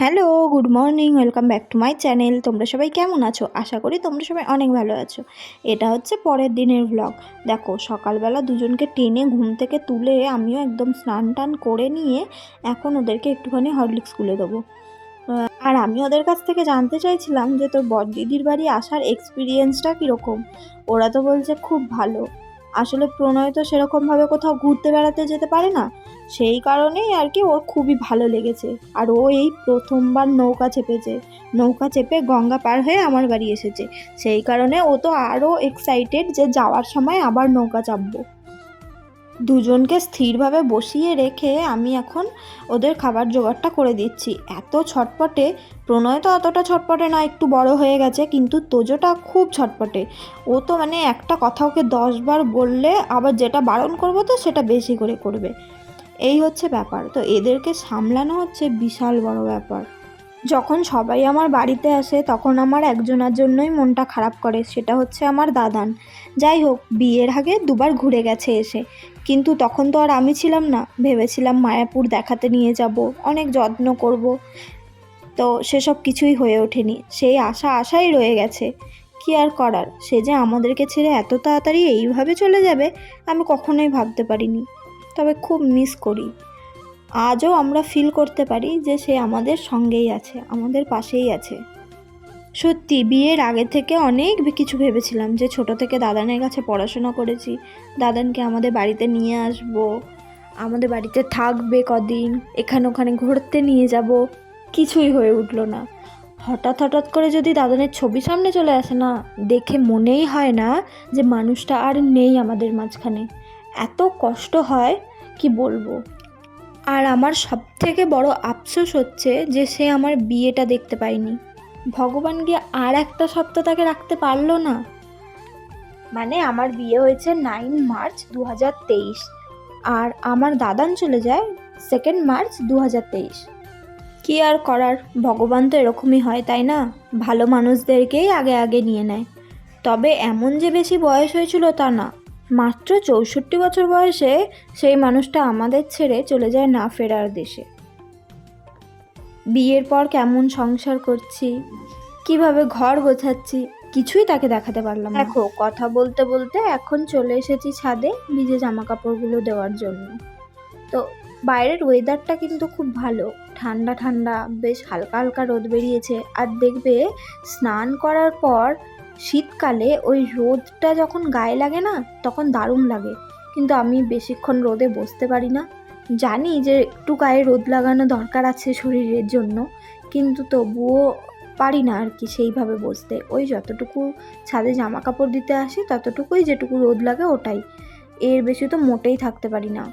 Hello, good morning, welcome back to my channel. তোমরা সবাই কেমন আছো? আশা করি তোমরা সবাই অনেক ভালো আছো। এটা হচ্ছে পরের দিনের ব্লগ দেখো, সকালবেলা দুজনকে টেনে ঘুম থেকে তুলে আমিও একদম স্নান টান করে নিয়ে এখন ওদেরকে একটুখানি হরলিক্স গুলে দেবো। আর আমি ওদের কাছ থেকে জানতে চাইছিলাম যে তোর বড় দিদির বাড়ি আসার এক্সপিরিয়েন্সটা কীরকম? ওরা তো বলছে খুব ভালো। আসলে প্রণয় তো সেরকমভাবে কোথাও ঘুরতে বেড়াতে যেতে পারে না। সেই কারণেই আর কি ওর খুবই ভালো লেগেছে। আর ও এই প্রথমবার নৌকা চেপেছে। নৌকা চেপে গঙ্গা পার হয়ে আমার বাড়ি এসেছে। সেই কারণে ও তো আরও এক্সাইটেড যে যাওয়ার সময় আবার নৌকা চাপবো। দুজনকে স্থিরভাবে বসিয়ে রেখে আমি এখন ওদের খাবার জোগাড়টা করে দিচ্ছি। এত ছটপটে, প্রণয় তো অতটা ছটপটে না, একটু বড় হয়ে গেছে, কিন্তু তোজোটা খুব ছটপটে। ও তো মানে একটা কথা ওকে দশবার বললে, আবার যেটা বারণ করব তো সেটা বেশি করে করবে। এই হচ্ছে ব্যাপার। তো এদেরকে সামলানো হচ্ছে বিশাল বড় ব্যাপার। যখন সবাই আমার বাড়িতে আসে, তখন আমার একজনের জন্যই মনটা খারাপ করে, সেটা হচ্ছে আমার দাদান। যাই হোক, বিয়ের আগে দুবার ঘুরে গেছে এসে। কিন্তু তখন তো আর আমি ছিলাম না। ভেবেছিলাম মায়াপুর দেখাতে নিয়ে যাব, অনেক যত্ন করব। তো সেসব কিছুই হয়ে ওঠেনি। সেই আশা আশাই রয়ে গেছে। কি আর করার? সে যে আমাদেরকে ছেড়ে এত তাড়াতাড়ি এইভাবে চলে যাবে, আমি কখনোই ভাবতে পারিনি। তবে খুব মিস করি। আজও আমরা ফিল করতে পারি যে সে আমাদের সঙ্গেই আছে, আমাদের পাশেই আছে। সত্যি, বিয়ের আগে থেকে অনেক কিছু ভেবেছিলাম যে ছোট থেকে দাদানের কাছে পড়াশোনা করেছি, দাদানকে আমাদের বাড়িতে নিয়ে আসব, আমাদের বাড়িতে থাকবে কদিন, এখানে ওখানে ঘুরতে নিয়ে যাব, কিছুই হয়ে উঠল না। হঠাৎ হঠাৎ করে যদি দাদানের ছবি সামনে চলে আসে না, দেখে মনেই হয় না যে মানুষটা আর নেই আমাদের মাঝখানে। এত কষ্ট হয়, কি বলব? আর আমার সব থেকে বড় আফসোস হচ্ছে যে সে আমার বিয়েটা দেখতে পায়নি। ভগবান গিয়ে আর একটা সপ্তাহ তাকে রাখতে পারল না। মানে আমার বিয়ে হয়েছে নাইন মার্চ দু হাজার তেইশ আর আমার দাদান চলে যায় সেকেন্ড মার্চ দু কী আর করার? ভগবান তো এরকমই হয়, তাই না? ভালো মানুষদেরকেই আগে আগে নিয়ে নেয়। তবে এমন যে বেশি বয়স হয়েছিল তা না। মাত্র চৌষট্টি বছর বয়সে সেই মানুষটা আমাদের ছেড়ে চলে যায় না ফেরার দেশে। বিয়ের পর কেমন সংসার করছি, কীভাবে ঘর গোছাচ্ছি, কিছুই তাকে দেখাতে পারলাম দেখো, কথা বলতে বলতে এখন চলে এসেছি ছাদে ভিজে জামা কাপড়গুলো দেওয়ার জন্য। তো বাইরের ওয়েদারটা কিন্তু খুব ভালো। ঠান্ডা ঠান্ডা, বেশ হালকা হালকা রোদ বেরিয়েছে। আর দেখবে, স্নান করার পর শীতকালে ওই রোদটা যখন গায়ে লাগে না, তখন দারুণ লাগে। কিন্তু আমি বেশিক্ষণ রোদে বসতে পারি না। জানি যে একটু গায়ে রোদ লাগানো দরকার আছে শরীরের জন্য, কিন্তু তবুও পারি না আর কি সেইভাবে বসতে। ওই যতটুকু ছাদে জামা কাপড় দিতে আসি, ততটুকুই যেটুকু রোদ লাগে ওটাই। এর বেশি তো মোটেই থাকতে পারি না।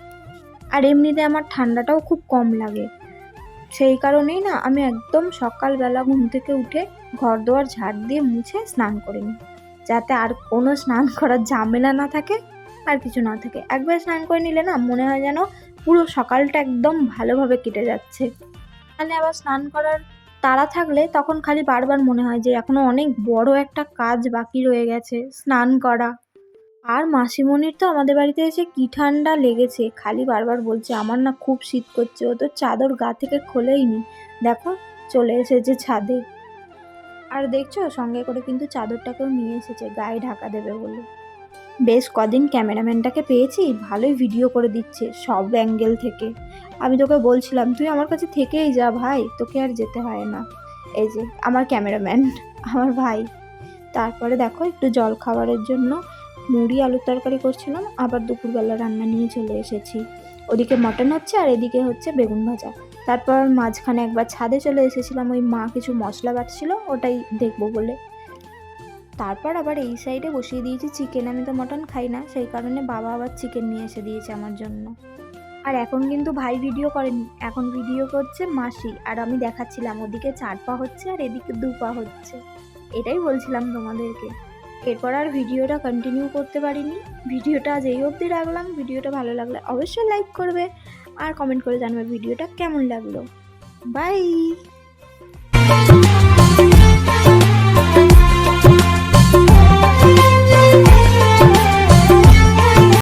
আর এমনিতে আমার ঠান্ডাটাও খুব কম লাগে। সেই কারণেই না, আমি একদম সকালবেলা ঘুম থেকে উঠে ঘর দোয়ার ঝাড় দিয়ে মুছে স্নান করে নিই, যাতে আর কোনো স্নান করার ঝামেলা না থাকে আর কিছু না থাকে। একবার স্নান করে নিলে না মনে হয় যেন পুরো সকালটা একদম ভালোভাবে কেটে যাচ্ছে। মানে আবার স্নান করার তাড়া থাকলে তখন খালি বারবার মনে হয় যে এখনও অনেক বড় একটা কাজ বাকি রয়ে গেছে, স্নান করা। আর মাসিমণির তো আমাদের বাড়িতে এসে কি ঠান্ডা লেগেছে, খালি বারবার বলছে, আমার না খুব শীত করছে, ও তো চাদর গা থেকে খোলেইনি দেখো, চলে এসেছে ছাদে। আর দেখছ, সঙ্গে করে কিন্তু চাদরটাকেও নিয়ে এসেছে, গায়ে ঢাকা দেবে বলে। বেশ কদিন ক্যামেরাম্যানটাকে পেয়েছি, ভালোই ভিডিও করে দিচ্ছে, সব অ্যাঙ্গেল থেকে। আমি তোকে বলছিলাম, তুই আমার কাছে থেকেই যা ভাই, তোকে আর যেতে হয় না। এই যে, আমার ক্যামেরাম্যান, আমার ভাই। তারপরে দেখো, একটু জল খাবারের জন্য মুড়ি, আলুর তরকারি করছিলাম, আবার দুপুরবেলা রান্না নিয়ে চলে এসেছি। ওদিকে মটন হচ্ছে আর এদিকে হচ্ছে বেগুন ভাজা। তারপর মাঝখানে একবার ছাদে চলে এসেছিলাম, ওই মা কিছু মশলা বাটছিল, ওটাই দেখব বলে। তারপর আবার এই সাইডে বসিয়ে দিয়েছি চিকেন আমি তো মটন খাই না, সেই কারণে বাবা আবার চিকেন নিয়ে এসে দিয়েছে আমার জন্য। আর এখন কিন্তু ভাই ভিডিও করেনি, এখন ভিডিও করছে মাসি, আর আমি দেখাচ্ছিলাম, ওদিকে চার পা হচ্ছে আর এদিকে দু পা হচ্ছে। এটাই বলছিলাম তোমাদেরকে। এরপর আর ভিডিওটা কন্টিনিউ করতে পারিনি। ভিডিওটা আজ এই অবধি রাখলাম ভিডিওটা ভালো লাগলে অবশ্যই লাইক করবে। আর কমেন্ট করে জানবে ভিডিওটা কেমন লাগল। বাই